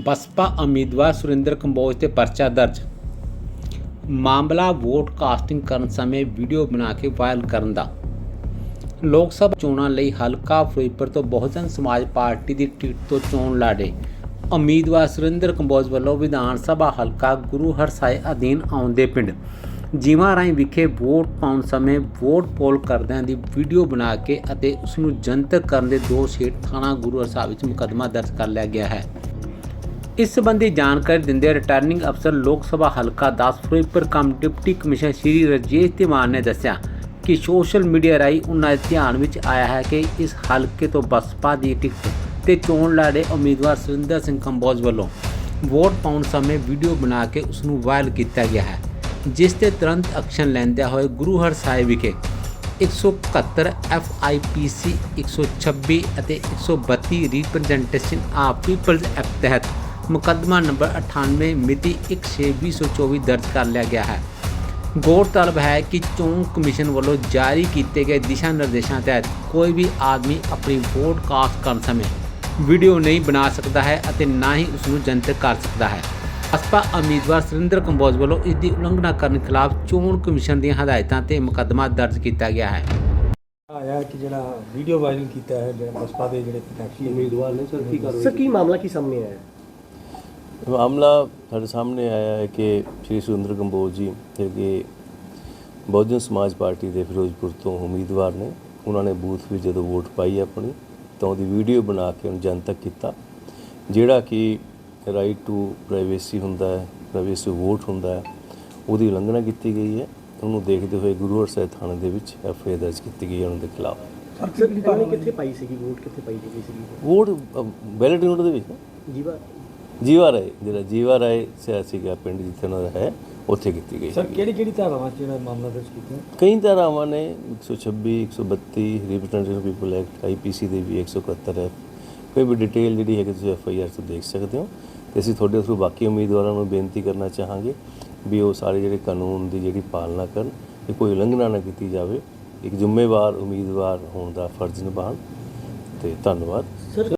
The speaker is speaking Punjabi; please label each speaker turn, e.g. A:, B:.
A: ਬਸਪਾ ਉਮੀਦਵਾਰ ਸੁਰਿੰਦਰ ਕੰਬੋਜ ਤੇ ਪਰਚਾ ਦਰਜ ਮਾਮਲਾ ਵੋਟ ਕਾਸਟਿੰਗ ਕਰਨ ਸਮੇਂ ਵੀਡੀਓ ਬਣਾ ਕੇ ਵਾਇਰਲ ਕਰਨ ਦਾ ਲੋਕ ਸਭਾ ਚੋਣਾਂ ਲਈ ਹਲਕਾ ਫਿਰੋਜ਼ਪੁਰ ਤੋਂ ਬਹੁਜਨ ਸਮਾਜ ਪਾਰਟੀ ਦੀ ਟਿਕਟ ਤੋਂ ਚੋਣ ਲੜੇ ਉਮੀਦਵਾਰ ਸੁਰਿੰਦਰ ਕੰਬੋਜ ਵੱਲੋਂ ਵਿਧਾਨ ਸਭਾ ਹਲਕਾ ਗੁਰੂ ਹਰਸਾਏ ਅਧੀਨ ਆਉਂਦੇ ਪਿੰਡ ਜੀਵਾਂ ਰਾਹੀਂ ਵਿਖੇ ਵੋਟ ਪਾਉਣ ਸਮੇਂ ਵੋਟ ਪੋਲ ਕਰਦਿਆਂ ਦੀ ਵੀਡੀਓ ਬਣਾ ਕੇ ਅਤੇ ਉਸ ਨੂੰ ਜਨਤਕ ਕਰਨ ਦੇ ਦੋਸ਼ ਹੇਠ ਥਾਣਾ ਗੁਰੂ ਹਰਸਾਏ ਵਿੱਚ ਮੁਕੱਦਮਾ ਦਰਜ ਕਰ ਲਿਆ ਗਿਆ ਹੈ ਇਸ ਸੰਬੰਧੀ ਜਾਣਕਾਰੀ ਦਿੰਦੇ ਰਿਟਰਨਿੰਗ ਅਫਸਰ ਲੋਕ ਸਭਾ ਹਲਕਾ 10 Firozpur cum deputy commissioner Shri Rajesh Tiwan ਨੇ ਦੱਸਿਆ ਕਿ ਸੋਸ਼ਲ ਮੀਡੀਆ ਰਾਹੀਂ ਉਹਨਾਂ ਦੇ ਧਿਆਨ ਵਿੱਚ ਆਇਆ ਹੈ ਕਿ ਇਸ ਹਲਕੇ ਤੋਂ ਬਸਪਾ ਦੀ ਟਿਕਟ ਤੇ ਚੋਣ ਲੜੇ ਉਮੀਦਵਾਰ ਸੁਰਿੰਦਰ ਸਿੰਘ ਕੰਬੋਜ ਵੱਲੋਂ ਵੋਟ ਪਾਉਣ ਸਮੇਂ ਵੀਡੀਓ ਬਣਾ ਕੇ ਉਸ ਨੂੰ ਵਾਇਰਲ ਕੀਤਾ ਗਿਆ ਹੈ, ਜਿਸ ਤੇ ਤੁਰੰਤ ਐਕਸ਼ਨ ਲੈਂਦਿਆਂ ਹੋਏ ਗੁਰੂ ਹਰ ਸਾਹਿਬ ਵਿਖੇ 171 FIPC 126 ਅਤੇ 132 ਰਿਪਰੈਜ਼ੈਂਟੇਸ਼ਨ ਆਫ ਪੀਪਲਜ਼ ਐਕਟ ਤਹਿਤ ਮੁਕੱਦਮਾ ਨੰਬਰ 98 ਮਿਤੀ 1/6/2024 ਦਰਜ ਕਰ ਲਿਆ ਗਿਆ ਹੈ। ਗੌਰਤਲਬ ਹੈ ਕਿ ਚੋਣ ਕਮਿਸ਼ਨ ਵੱਲੋਂ ਜਾਰੀ ਕੀਤੇ ਗਏ ਦਿਸ਼ਾ ਨਿਰਦੇਸ਼ਾਂ ਤਹਿਤ ਕੋਈ ਵੀ ਆਦਮੀ ਆਪਣੀ ਵੋਟ ਕਾਸਟ ਕਰਨ ਸਮੇਂ ਵੀਡੀਓ ਨਹੀਂ ਬਣਾ ਸਕਦਾ ਹੈ ਅਤੇ ਨਾ ਹੀ ਉਸ ਨੂੰ ਜਨਤਕ ਕਰ ਸਕਦਾ ਹੈ। ਬਸਪਾ ਉਮੀਦਵਾਰ ਸੁਰਿੰਦਰ ਕੰਬੋਜ ਵੱਲੋਂ ਇਸ ਦੀ ਉਲੰਘਣਾ ਕਰਨ ਖਿਲਾਫ ਚੋਣ ਕਮਿਸ਼ਨ ਦੀਆਂ ਹਦਾਇਤਾਂ ਤੇ ਮੁਕੱਦਮਾ ਦਰਜ ਕੀਤਾ ਗਿਆ ਹੈ।
B: ਆਇਆ ਕਿ ਜਿਹੜਾ ਵੀਡੀਓ ਵਾਇਰਲ ਕੀਤਾ ਹੈ ਜਿਹੜਾ ਬਸਪਾ ਦੇ ਜਿਹੜੇ ਪ੍ਰੈਕਟਿਸ
C: ਉਮੀਦਵਾਰ ਨੇ ਸਰ ਕੀ ਕਰ
D: ਸਰ ਕੀ ਮਾਮਲਾ ਕੀ ਸਾਹਮਣੇ ਆਇਆ? ਹੈ?
C: ਮਾਮਲਾ ਸਾਡੇ ਸਾਹਮਣੇ ਆਇਆ ਹੈ ਕਿ ਸ਼੍ਰੀ ਸੁਰਿੰਦਰ ਕੰਬੋਜ ਜੀ ਜਿਹੜੇ ਬਹੁਜਨ ਸਮਾਜ ਪਾਰਟੀ ਦੇ ਫਿਰੋਜ਼ਪੁਰ ਤੋਂ ਉਮੀਦਵਾਰ ਨੇ। ਉਹਨਾਂ ਨੇ ਬੂਥ ਵਿੱਚ ਜਦੋਂ ਵੋਟ ਪਾਈ ਆਪਣੀ ਤਾਂ ਉਹਦੀ ਵੀਡੀਓ ਬਣਾ ਕੇ ਉਹਨੂੰ ਜਨਤਕ ਕੀਤਾ ਜਿਹੜਾ ਕਿ ਰਾਈਟ ਟੂ ਪ੍ਰਾਈਵੇਸੀ ਹੁੰਦਾ ਹੈ ਪ੍ਰਾਈਵੇਸੀ ਵੋਟ ਹੁੰਦਾ ਹੈ ਉਹਦੀ ਉਲੰਘਣਾ ਕੀਤੀ ਗਈ ਹੈ। ਉਹਨੂੰ ਦੇਖਦੇ ਹੋਏ ਗੁਰੂ ਹਰਸਾਏ ਥਾਣੇ ਦੇ ਵਿੱਚ ਐਫ ਆਈ ਆਰ ਦਰਜ ਕੀਤੀ ਗਈ ਹੈ ਉਹਨਾਂ ਦੇ ਖਿਲਾਫ।
D: ਸਰ ਕਿੱਥੇ ਪਾਈ ਸੀਗੀ? ਵੋਟ ਕਿੱਥੇ ਪਾਈ ਗਈ ਸੀਗੀ?
C: ਵੋਟ ਬੈਲਟ ਯੂਨਿਟ ਦੇ ਵਿੱਚ। ਨਾ।
D: ਜੀਵਾ
C: ਜੀਵਾ ਰਾਏ ਜਿਹੜਾ ਜੀਵਾ ਰਾਏ ਸਿਆਸੀ ਗਾ ਪਿੰਡ ਜਿੱਥੇ ਉਹਨਾਂ ਦਾ ਹੈ ਉੱਥੇ ਕੀਤੀ ਗਈ
B: ਸਰ ਕਿਹੜੀ ਕਿਹੜੀ ਧਾਰਾਵਾਂ 'ਚ ਜਿਹੜਾ ਮਾਮਲਾ ਦਰਜ ਕੀਤਾ?
C: ਕਈ ਧਾਰਾਵਾਂ ਨੇ 126 132 ਰਿਪਰੈਜ਼ੈਂਟੇਟਿਵ ਪੀਪਲ ਐਕਟ ਆਈਪੀਸੀ ਦੇ ਵੀ 171 ਹੈ। ਕੋਈ ਵੀ ਡਿਟੇਲ ਜਿਹੜੀ ਹੈ ਕਿ ਤੁਸੀਂ ਐਫ ਆਈ ਆਰ ਤੋਂ ਦੇਖ ਸਕਦੇ ਹੋ। ਤੇ ਅਸੀਂ ਤੁਹਾਡੇ ਥਰੂ ਬਾਕੀ ਉਮੀਦਵਾਰਾਂ ਨੂੰ ਬੇਨਤੀ ਕਰਨਾ ਚਾਹਾਂਗੇ ਵੀ ਉਹ ਸਾਰੇ ਜਿਹੜੇ ਕਾਨੂੰਨ ਦੀ ਜਿਹੜੀ ਪਾਲਣਾ ਕਰਨ ਕਿ ਕੋਈ ਉਲੰਘਣਾ ਨਾ ਕੀਤੀ ਜਾਵੇ। ਇੱਕ ਜ਼ਿੰਮੇਵਾਰ ਉਮੀਦਵਾਰ ਹੋਣ ਦਾ ਫਰਜ਼ ਨਿਭਾਉਣ। ਤੇ ਧੰਨਵਾਦ।
D: ਸਰ